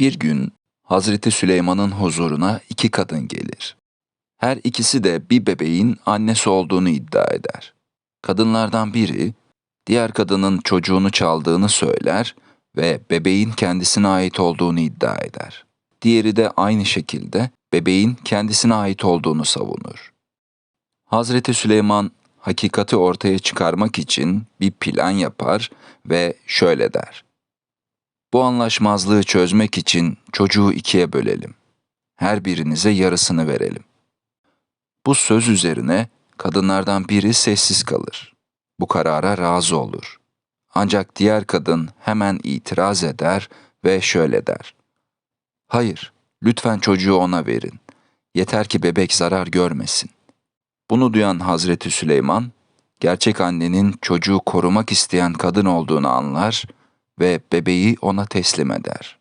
Bir gün Hazreti Süleyman'ın huzuruna iki kadın gelir. Her ikisi de bir bebeğin annesi olduğunu iddia eder. Kadınlardan biri diğer kadının çocuğunu çaldığını söyler ve bebeğin kendisine ait olduğunu iddia eder. Diğeri de aynı şekilde bebeğin kendisine ait olduğunu savunur. Hazreti Süleyman hakikati ortaya çıkarmak için bir plan yapar ve şöyle der. Bu anlaşmazlığı çözmek için çocuğu ikiye bölelim. Her birinize yarısını verelim. Bu söz üzerine kadınlardan biri sessiz kalır. Bu karara razı olur. Ancak diğer kadın hemen itiraz eder ve şöyle der. Hayır, lütfen çocuğu ona verin. Yeter ki bebek zarar görmesin. Bunu duyan Hazreti Süleyman, gerçek annenin çocuğu korumak isteyen kadın olduğunu anlar ve bebeği ona teslim eder.